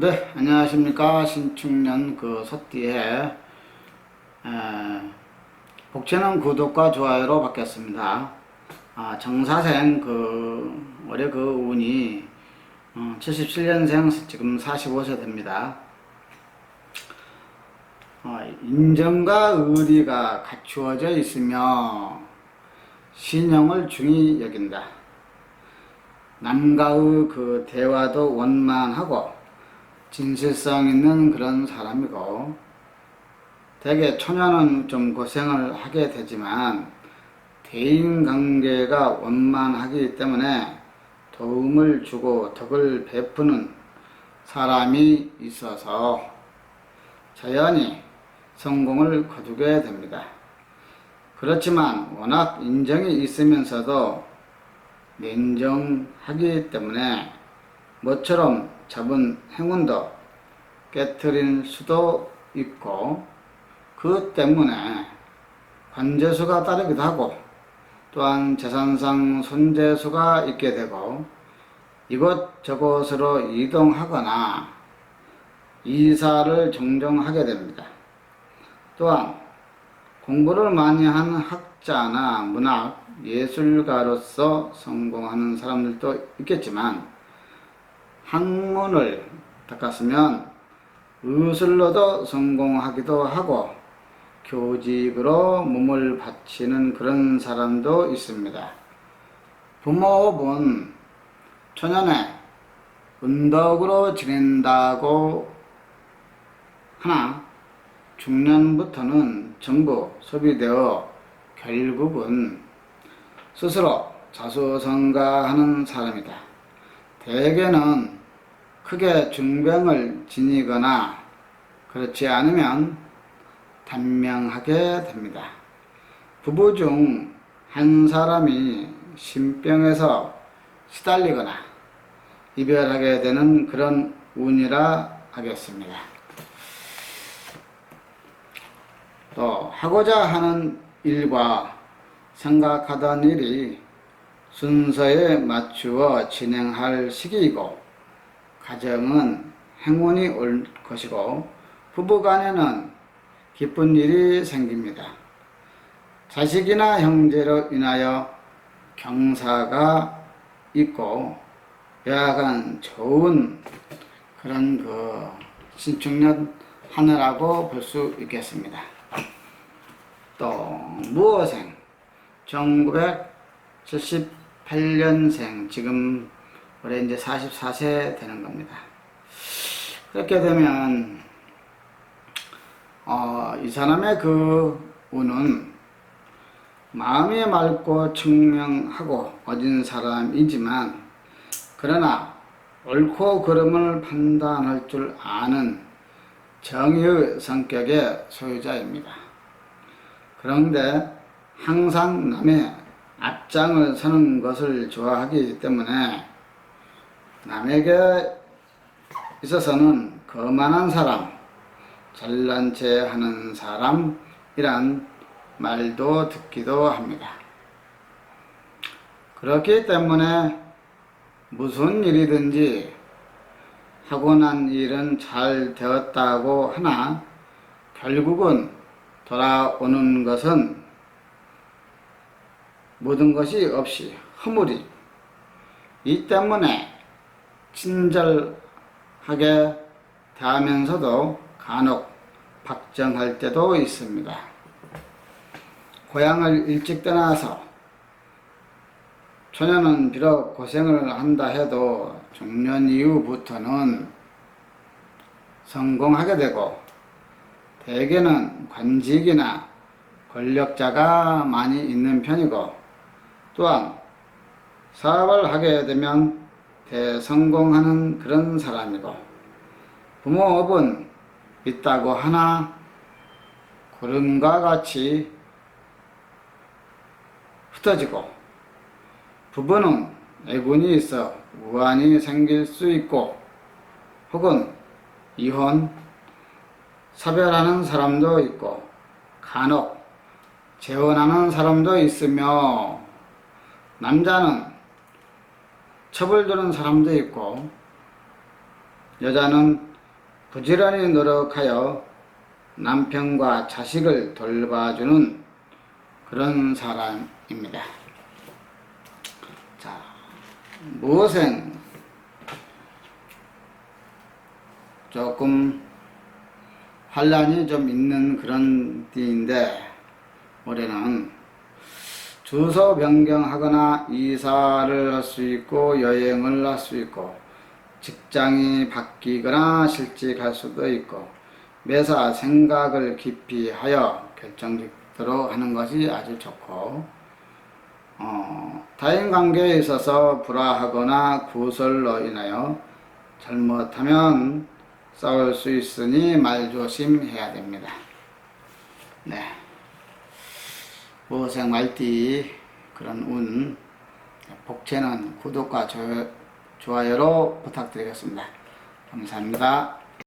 네, 안녕하십니까. 신축년 그 소띠에, 에, 복채는 구독과 좋아요로 바뀌었습니다. 아, 정사생 그, 올해 그 운이, 어, 77년생 지금 45세 됩니다. 어, 인정과 의리가 갖추어져 있으며, 신용을 중히 여긴다. 남과의 그 대화도 원만하고 진실성 있는 그런 사람이고 대개 초년은 좀 고생을 하게 되지만 대인 관계가 원만하기 때문에 도움을 주고 덕을 베푸는 사람이 있어서 자연히 성공을 거두게 됩니다. 그렇지만 워낙 인정이 있으면서도 냉정하기 때문에 모처럼 잡은 행운도 깨뜨릴 수도 있고 그 때문에 관제수가 따르기도 하고 또한 재산상 손재수가 있게 되고 이곳저곳으로 이동하거나 이사를 종종 하게 됩니다. 또한 공부를 많이 한 학자나 문학, 예술가로서 성공하는 사람들도 있겠지만 학문을 닦았으면 의술로도 성공하기도 하고 교직으로 몸을 바치는 그런 사람도 있습니다. 부모업은 초년에 은덕으로 지낸다고 하나 중년부터는 전부 소비되어 결국은 스스로 자수성가하는 사람이다. 대개는 크게 중병을 지니거나 그렇지 않으면 단명하게 됩니다. 부부 중 한 사람이 신병에서 시달리거나 이별하게 되는 그런 운이라 하겠습니다. 또 하고자 하는 일과 생각하던 일이 순서에 맞추어 진행할 시기이고 가정은 행운이 올 것이고 부부간에는 기쁜 일이 생깁니다. 자식이나 형제로 인하여 경사가 있고 여하간 좋은 그런 그 신축년 하늘하고 볼 수 있겠습니다. 또 무어생 1978년생 지금 올해 이제 44세 되는 겁니다. 그렇게 되면 어, 이 사람의 그 운은 마음이 맑고 청명하고 어진 사람이지만 그러나 옳고 그름을 판단할 줄 아는 정의의 성격의 소유자입니다. 그런데 항상 남의 앞장을 서는 것을 좋아하기 때문에 남에게 있어서는 거만한 사람, 잘난 체 하는 사람이란 말도 듣기도 합니다. 그렇기 때문에 무슨 일이든지 하고 난 일은 잘 되었다고 하나 결국은 돌아오는 것은 모든 것이 없이 허물이 이 때문에 친절하게 대하면서도 간혹 박정할 때도 있습니다. 고향을 일찍 떠나서 초년은 비록 고생을 한다 해도 중년 이후부터는 성공하게 되고 대개는 관직이나 권력자가 많이 있는 편이고 또한 사업을 하게 되면 대 성공하는 그런 사람이고 부모업은 있다고 하나 구름과 같이 흩어지고 부부는 애군이 있어 우환이 생길 수 있고 혹은 이혼, 사별하는 사람도 있고 간혹 재혼하는 사람도 있으며 남자는 처벌되는 사람도 있고 여자는 부지런히 노력하여 남편과 자식을 돌봐주는 그런 사람입니다. 자, 무생 조금 환란이 좀 있는 그런 띠인데 올해는 주소 변경하거나 이사를 할 수 있고 여행을 할 수 있고 직장이 바뀌거나 실직할 수도 있고 매사 생각을 깊이 하여 결정 짓도록 하는 것이 아주 좋고 어, 타인 관계에 있어서 불화하거나 구설로 인하여 잘못하면 싸울 수 있으니 말조심해야 됩니다. 네. 무생 말띠 그런 운 복채는 구독과 조, 좋아요로 부탁드리겠습니다. 감사합니다.